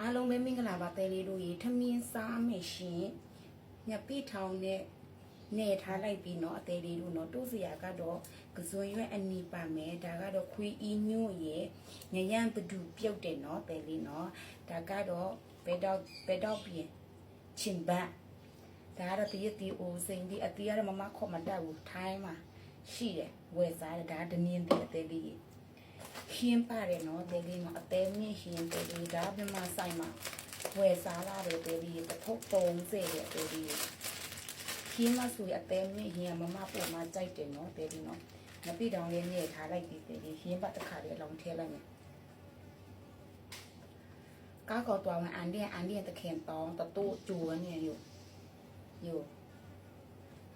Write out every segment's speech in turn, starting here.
အားလုံးပဲမင်္ဂလာပါတဲလေးတို့ရေထမင်းစားမယ်ရှင်ညပိထောင်နဲ့နေထားလိုက်ပြီးတော့အသေးလေးတို့တော့တို့စရာကတော့ကစွန်ရွက်အနီပါမယ်ဒါကတော့ခွေးအီးညို့ရဲ့ညရန်ပဒူပြုတ်တယ်နော်တဲလေးနော်ဒါကတော့ဘက်တော့ဘက်တော့ပြင်ချင်ဘတ်ဒါကတော့တရတီအိုစိန်ဒီအတီးရမမခေါ်မတတ်ဘူးထိုင်းမှာရှိတယ်ဝယ်စားတယ်ဒါဒနင်းတဲ့အသေးလေး ဟင်းပါတယ်နော်တဲလေးမှာအသေးမြင့်ဟင်းတဲလေးဒါမြမဆိုင်မှာဝယ်စားလာတယ်တဲလေးတစ်ထုပ်30ရဲ့တဲလေးဟင်းမဆိုရအသေးမြင့်ဟင်းကမမပုံမှာကြိုက်တယ်နော်တဲလေးနော်မပြတောင်လေးမြေထားလိုက်ပြီးတဲလေးဟင်းပါတစ်ခါလေးလောင်ထဲလိုက်မယ်ကားကောတော်ဝင်အန်ဒီအန်ဒီတခင်တောင်းတတူဂျူဝင်နေယူယူ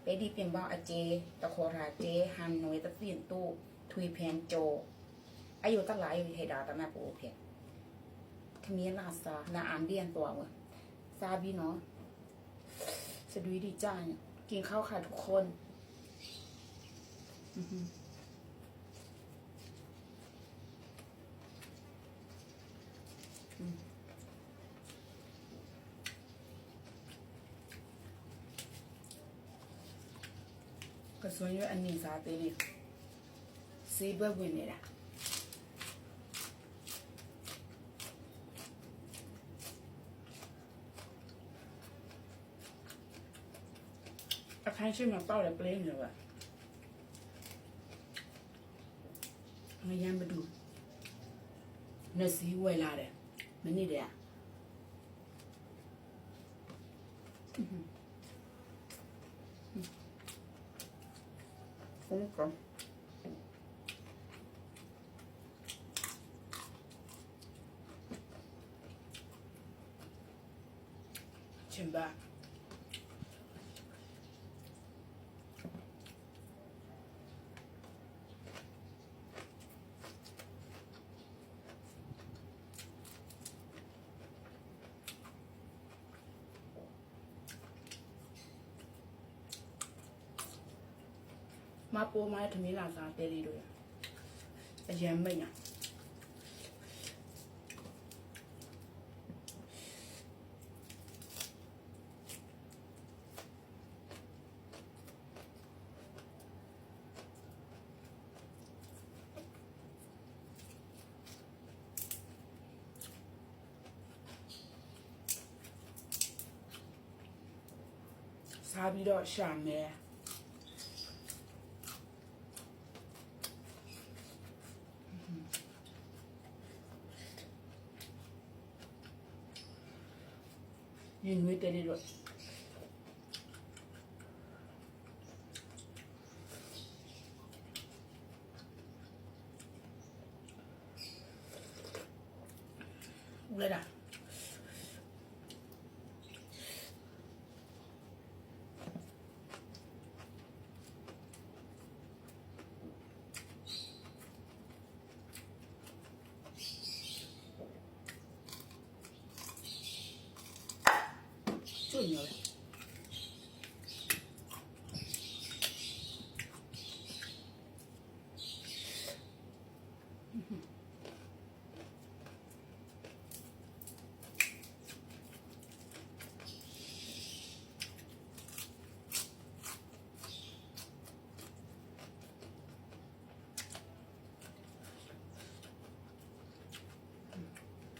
ပေဒီပင်ပါအကျေတခေါ်ထားတဲ့ဟန်နွေတပြင်းတို့ထွေဖန်ကြော อายุตั้งหลายให้ดาตั้งแม่ปู่เพียงข아이고 달라 아이고 해라 담아 보게 그미에 나사 나 안디엔 또 아무 사비 너สะดุยดีจ้ากินข้าวค่ะทุกคนก็ส่วนอยู่อันนี้ซาเตลีซีเบอร์วินเนี่ยแหละ ခန်းရှိမှာပေါက်တယ်ပလင်းနေပါငရမ်းမဒူနစီဝဲလာတယ်မနေ့တည်းကဟုတ်ကောချင်ပါ မပိုးမထမင်းလာစားတဲလေးတို့ရအရန်မိတ်ညာစားပြီးတော့ရှာမယ် ရင်နွေးတဲလေးတော့ဦးလာတာကျွညော်တယ်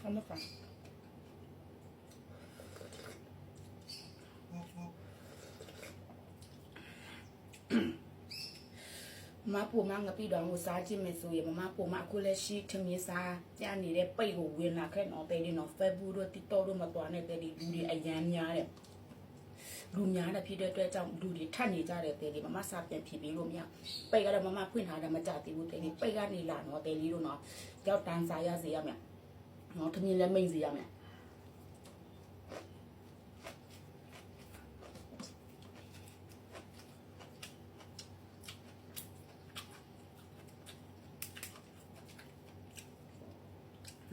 เอามาก่อน မပူမငပိတော်ကိုစားကြည့်မယ်ဆိုရင်မမပူမအခုလက်ရှိထမင်းစားကြနေတဲ့ပိတ်ကိုဝင်လာခဲ့တော့တဲ့ဒီနော် Facebook တို့ TikTok တို့မတော်နဲ့တဲ့ဒီလူတွေအရန်များတဲ့လူများတဲ့ဖြစ်တဲ့အတွက်ကြောင့်လူတွေထပ်နေကြတဲ့တဲ့ဒီမမစားပြန်ဖြစ်ပြီးလို့မရပိတ်ကတော့မမဖွင့်ထားတာမကြသေးဘူးတဲ့ဒီပိတ်ကနေလာတော့တဲ့လေးတို့နော်ကြောက်တန်းစားရစေရမယ် နော်ထမင်းလည်းမိတ်စေရမယ်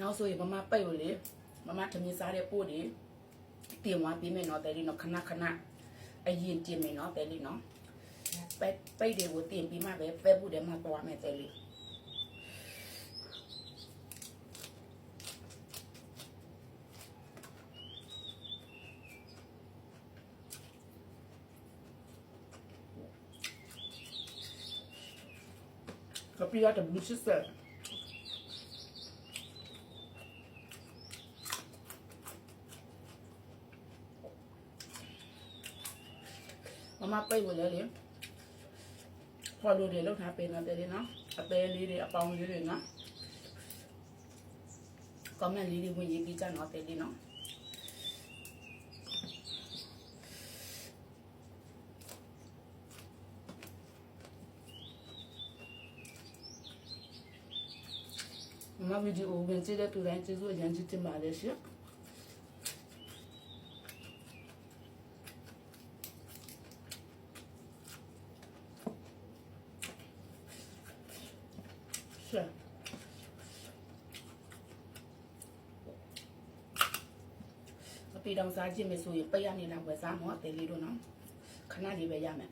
နောက်ဆိုရင်မမပိတ်ကိုလေမမထမင်းစားတဲ့ပို့တွေတင်သွားပြီးမယ်နော်တဲ့လေးနော်ခဏခဏအရင်တင်မယ်နော်တဲ့လေးနော်ပိတ်ပိတ်တွေကိုတင်ပြီးမှပဲပဲဘူးတယ်မှသွားမယ်တဲ့လေး ကပီးရတဘူးရှစ်ဆက်မမပိတ်ဝင်လေလေခေါ်လို့တွေလောက်ထားပေးနေတယ်နော်အသေးလေးတွေအပေါင်းလေးတွေနော် comment လေးတွေဝင်ရေးပေးကြတော့တယ်လေနော် မမဗီဒီယိုဝင်ကြည့်တဲ့သူတိုင်းကျေးဇူးအရင်ကြည့်တင်ပါလေရှင်ရှင်အပီတောင်စားကြည့်မယ်ဆိုရင်ပိတ်ရနေလောက်ပဲစားမှာတယ်လေးတို့နော်ခဏလေးပဲရမယ်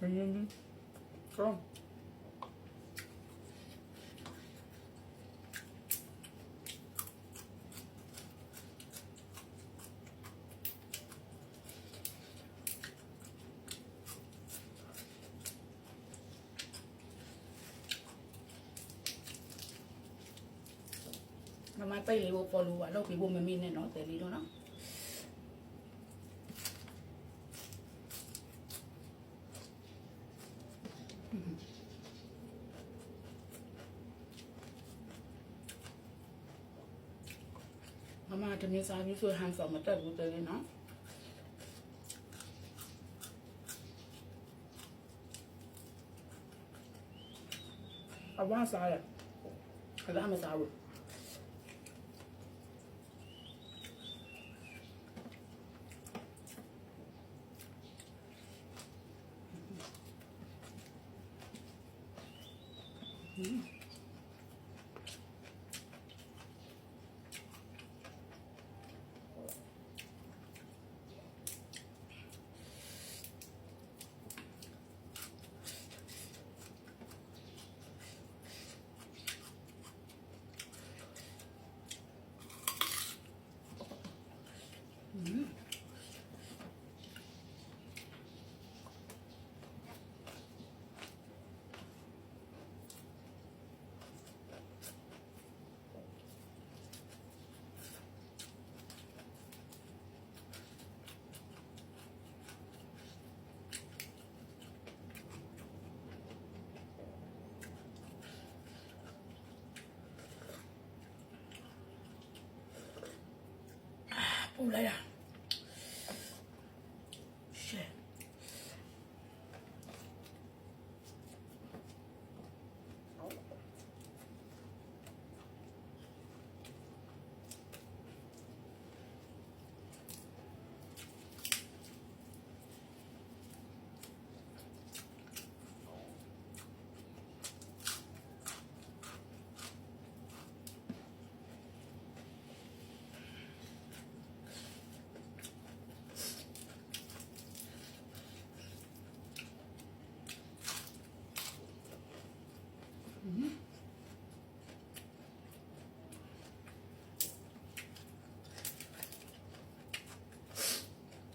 ဟင်း ဟင်းဟင်းကောင်းမမပိတ်လေးကိုပေါ်လို့ပါလောက် မမေ့နဲ့နော်တယ်လေးတို့နော်မမတမင်စားပြီးဆိုဟန်ဆောင်မတက်ဘူးတယ်လေးနော်အဝါစားရအလားမစားဘူးပူ လိုက်တာရှယ်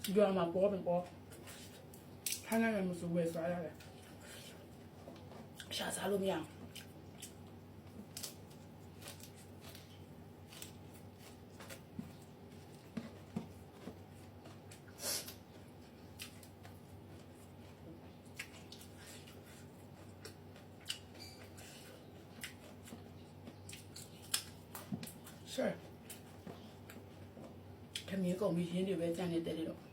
ဒီတော့မှပေါ်ပြန်ပေါ်ထိုင်းနိုင်ငံမှာဆိုဝယ်စားရတယ်ရှာစားလို့မရဘူးဆက်ခမင်းကုန်ပြီးရင်းတွေပဲကြံနေတယ်လို့